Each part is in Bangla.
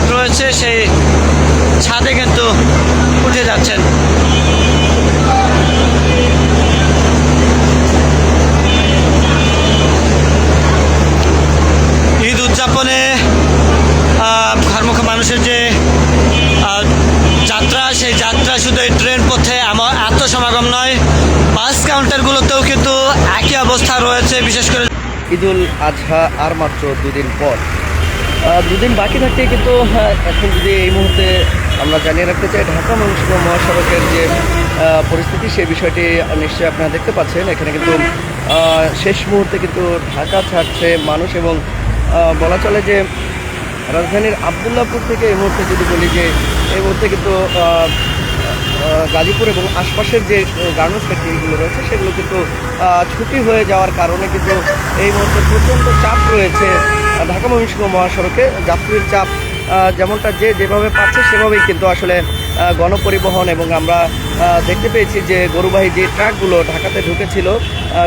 ছাদ রয়েছে, সেই ছাদে কিন্তু উঠে যাচ্ছেন। ঈদ উদযাপনে ঘরমুখী মানুষের যে যাত্রা, সেই যাত্রা শুধু এই ট্রেন পথে আমার আত্মসমাগম নয়, বাস কাউন্টারগুলোতেও কিন্তু একই অবস্থা রয়েছে, বিশেষ করে ঈদুল আজহা আর মাত্র দুদিন পর। দুদিন বাকি থাকতে কিন্তু এখন যদি এই মুহূর্তে আমরা জানিয়ে রাখতে চাই, ঢাকা ময়মনসিংহ মহাসড়কের যে পরিস্থিতি, সেই বিষয়টি নিশ্চয়ই আপনারা দেখতে পাচ্ছেন। এখানে কিন্তু শেষ মুহূর্তে কিন্তু ঢাকা ছাড়ছে মানুষ এবং বলা চলে যে, রাজধানীর আবদুল্লাপুর থেকে এই মুহূর্তে যদি বলি যে, এই মুহূর্তে কিন্তু গাজীপুর এবং আশপাশের যে গার্মেন্টস ফ্যাক্টরিগুলো রয়েছে, সেগুলো কিন্তু ছুটি হয়ে যাওয়ার কারণে কিন্তু এই মুহূর্তে প্রচণ্ড চাপ রয়েছে। ঢাকা ময়মনসিংহ মহাসড়কে যাত্রীর চাপ যেমনটা যে যেভাবে পাচ্ছে সেভাবেই কিন্তু আসলে গণপরিবহন এবং আমরা দেখতে পেয়েছি যে গরুবাহী যে ট্রাকগুলো ঢাকাতে ঢুকেছিল আহ,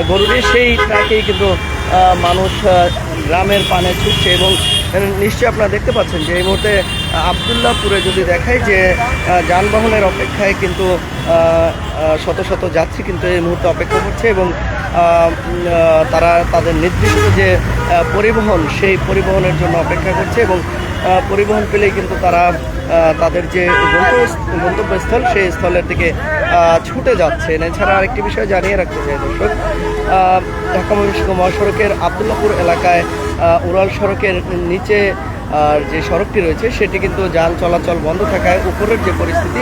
গরু দিয়ে সেই ট্রাকেই কিন্তু মানুষ গ্রামের পানে ছুটছে এবং নিশ্চয়ই আপনারা দেখতে পাচ্ছেন যে এই মুহূর্তে আবদুল্লাহপুরে যদি দেখায় যে যানবাহনের অপেক্ষায় কিন্তু শত শত যাত্রী কিন্তু এই মুহূর্তে অপেক্ষা করছে এবং তারা তাদের নির্দিষ্ট যে পরিবহন, সেই পরিবহনের জন্য অপেক্ষা করছে এবং পরিবহন পেলেই কিন্তু তারা তাদের যে গন্তব্য- গন্তব্যস্থল, সেই স্থলের দিকে ছুটে যাচ্ছেন এছাড়া আরেকটি বিষয় জানিয়ে রাখতে চাই, দর্শক ঢাকা মহাসড়কের আবদুল্লাপুর এলাকায় উড়াল সড়কের নিচে আর যে সড়কটি রয়েছে, সেটি কিন্তু যান চলাচল বন্ধ থাকায় উপরের যে পরিস্থিতি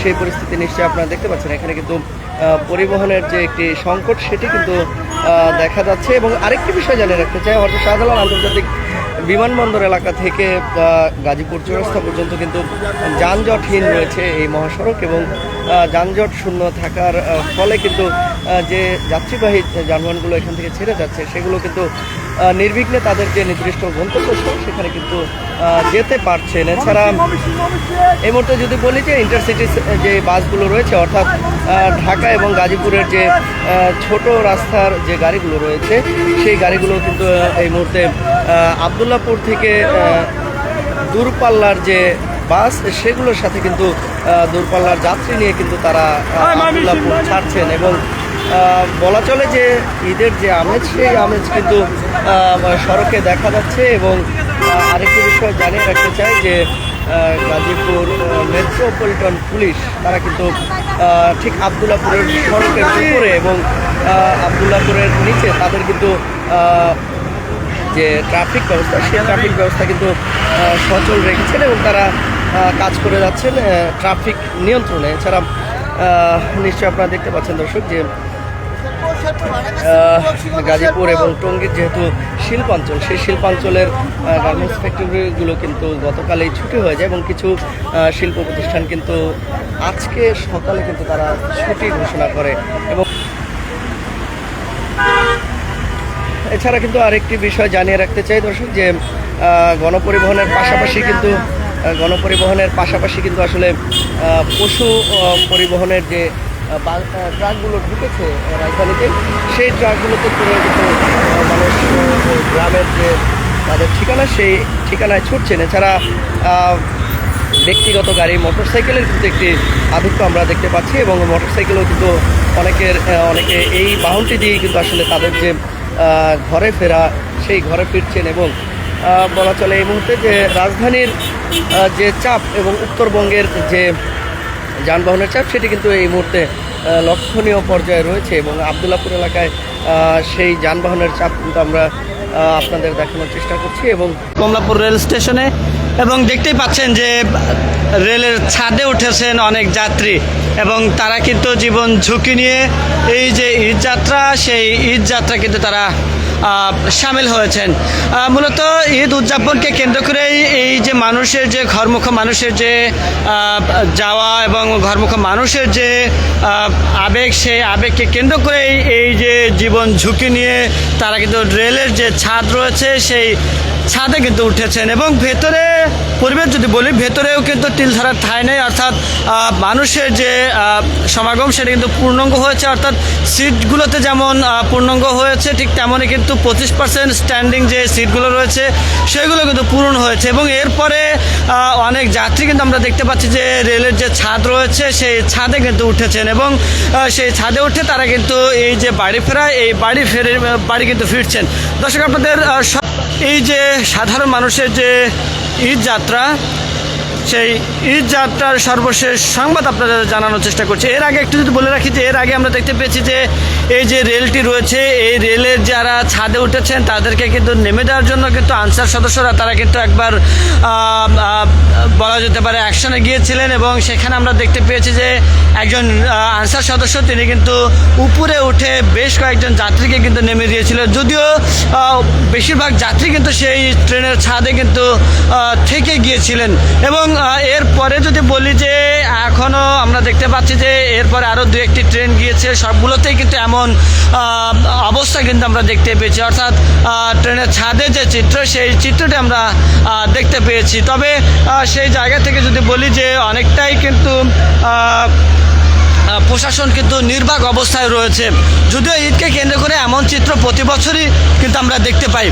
সেই পরিস্থিতি নিশ্চয়ই আপনারা দেখতে পাচ্ছেন। এখানে কিন্তু পরিবহনের যে একটি সংকট, সেটি কিন্তু দেখা যাচ্ছে। এবং আরেকটি বিষয় জানিয়ে রাখতে চাই, হয়তো শাহজালাল আন্তর্জাতিক বিমানবন্দর এলাকা থেকে গাজীপুর চৌরাস্তা পর্যন্ত কিন্তু যানজটহীন রয়েছে এই মহাসড়ক এবং যানজট শূন্য থাকার ফলে কিন্তু যে যাত্রীবাহী যানবাহনগুলো এখান থেকে ছেড়ে যাচ্ছে, সেগুলো কিন্তু নির্বিঘ্নে তাদের যে নির্দিষ্ট গন্তব্যস্থল সেখানে কিন্তু যেতে পারছেন। এছাড়া এই মুহূর্তে যদি বলি যে ইন্টারসিটি যে বাসগুলো রয়েছে, অর্থাৎ ঢাকা এবং গাজীপুরের যে ছোট রাস্তার যে গাড়িগুলো রয়েছে, সেই গাড়িগুলো কিন্তু এই মুহূর্তে আবদুল্লাপুর থেকে দূরপাল্লার যে বাস, সেগুলোর সাথে কিন্তু দূরপাল্লার যাত্রী নিয়ে কিন্তু তারা আবদুল্লাপুর ছাড়ছেন এবং বলা চলে যে ঈদের যে আমেজ, সেই আমেজ কিন্তু সড়কে দেখা যাচ্ছে এবং আরেকটি বিষয় জানিয়ে রাখতে চাই যে গাজীপুর মেট্রোপলিটন পুলিশ, তারা কিন্তু ঠিক আবদুল্লাপুরের সড়কের উপরে এবং আবদুল্লাপুরের নিচে তাদের কিন্তু যে ট্রাফিক ব্যবস্থা, সেই ট্রাফিক ব্যবস্থা কিন্তু সচল রেখেছেন এবং তারা কাজ করে যাচ্ছেন ট্রাফিক নিয়ন্ত্রণে। এছাড়া নিশ্চয়ই আপনারা দেখতে পাচ্ছেন দর্শক যে গাজীপুর এবং টঙ্গীর যেহেতু শিল্পাঞ্চল, সেই শিল্পাঞ্চলের গার্মেন্টস ফ্যাক্টরিগুলো কিন্তু গতকালেই ছুটি হয়ে যায় এবং কিছু শিল্প প্রতিষ্ঠান কিন্তু আজকে সকালে কিন্তু তারা ছুটি ঘোষণা করে এবং এছাড়া কিন্তু আরেকটি বিষয় জানিয়ে রাখতে চাই দর্শক যে গণপরিবহনের পাশাপাশি কিন্তু গণপরিবহনের পাশাপাশি কিন্তু আসলে পশু পরিবহনের যে ট্রাকগুলো ঢুকেছে রাজধানীতে, সেই ট্রাকগুলোতে করে কিন্তু মানুষ গ্রামের যে তাদের ঠিকানা, সেই ঠিকানায় ছুটছেন। এছাড়া ব্যক্তিগত গাড়ি, মোটরসাইকেলের কিন্তু একটি আধিক্য আমরা দেখতে পাচ্ছি এবং মোটরসাইকেলও কিন্তু অনেকের অনেকে এই বাহনটি দিয়েই কিন্তু আসলে তাদের যে ঘরে ফেরা, সেই ঘরে ফিরছেন এবং বলা চলে এই মুহূর্তে যে রাজধানীর যে চাপ এবং উত্তরবঙ্গের যে যানবাহনের চাপ, সেটি কিন্তু এই মুহূর্তে লক্ষণীয় পর্যায়ে রয়েছে এবং আবদুল্লাপুর এলাকায় সেই যানবাহনের চাপ কিন্তু আমরা আপনাদের দেখানোর চেষ্টা করছি এবং কমলাপুর রেল স্টেশনে এবং দেখতেই পাচ্ছেন যে রেলের ছাদে উঠেছেন অনেক যাত্রী এবং তারা কিন্তু জীবন ঝুঁকি নিয়ে এই যে ঈদ যাত্রা, সেই ঈদ যাত্রা কিন্তু তারা সামিল হয়েছেন। মূলত ঈদ উদযাপনকে কেন্দ্র করেই এই যে মানুষের যে ঘরমুখ, মানুষের যে যাওয়া এবং ঘরমুখ, মানুষের যে আবেগ, সেই আবেগকে কেন্দ্র করেই এই যে জীবন ঝুঁকি নিয়ে তারা কিন্তু রেলের যে ছাদ রয়েছে, সেই ছাদে কিন্তু উঠেছেন এবং ভেতরে পরিবেশ যদি বলি ভেতরেও কিন্তু তিল ধরার ঠাঁই নেই অর্থাৎ মানুষের যে সমাগম সেটা কিন্তু পূর্ণাঙ্গ হয়েছে অর্থাৎ সিটগুলোতে যেমন পূর্ণাঙ্গ হয়েছে ঠিক তেমনই কিন্তু পঁচিশ পার্সেন্ট স্ট্যান্ডিং যে সিটগুলো রয়েছে সেগুলো কিন্তু পূরণ হয়েছে এবং এরপরে অনেক যাত্রী কিন্তু আমরা দেখতে পাচ্ছি যে রেলের যে ছাদ রয়েছে সেই ছাদে কিন্তু উঠেছেন এবং সেই ছাদে উঠে তারা কিন্তু এই যে বাড়ি ফেরায় এই বাড়ি ফেরে বাড়ি কিন্তু ফিরছেন। দর্শক আপনাদের আহ, স- এই যে সাধারণ মানুষের যে ঈদ যাত্রা সেই ঈদ যাত্রার সর্বশেষ সংবাদ আপনাদের জানানোর চেষ্টা করছি। এর আগে একটু যদি বলে রাখি যে, এর আগে আমরা দেখতে পেয়েছি যে, এই যে রেলটি রয়েছে, এই রেলের যারা ছাদে উঠেছেন, তাদেরকে কিন্তু নেমে দেওয়ার জন্য কিন্তু আনসার সদস্যরা, তারা কিন্তু একবার বলা যেতে পারে, অ্যাকশনে গিয়েছিলেন এবং সেখানে আমরা দেখতে পেয়েছি যে, একজন আনসার সদস্য, তিনি কিন্তু উপরে উঠে বেশ কয়েকজন যাত্রীকে কিন্তু নেমে দিয়েছিল। যদিও বেশিরভাগ যাত্রী কিন্তু সেই ট্রেনের ছাদে কিন্তু থেকে গিয়েছিলেন। এবং এরপরে যদি বলি যে এখনও আমরা দেখতে পাচ্ছি যে, এরপরে আরও দু একটি ট্রেন গিয়েছে। সবগুলোতেই কিন্তু এমন অবস্থা কিন্তু আমরা দেখতে পেয়েছি। অর্থাৎ ট্রেনের ছাদে যে চিত্র, সেই চিত্রটি আমরা দেখতে পেয়েছি। তবে সেই জায়গা থেকে যদি বলি যে, অনেকটাই কিন্তু প্রশাসন কিন্তু নির্বাক অবস্থায় রয়েছে। যদিও ঈদকে কেন্দ্র করে এমন চিত্র প্রতি বছরই কিন্তু আমরা দেখতে পাই।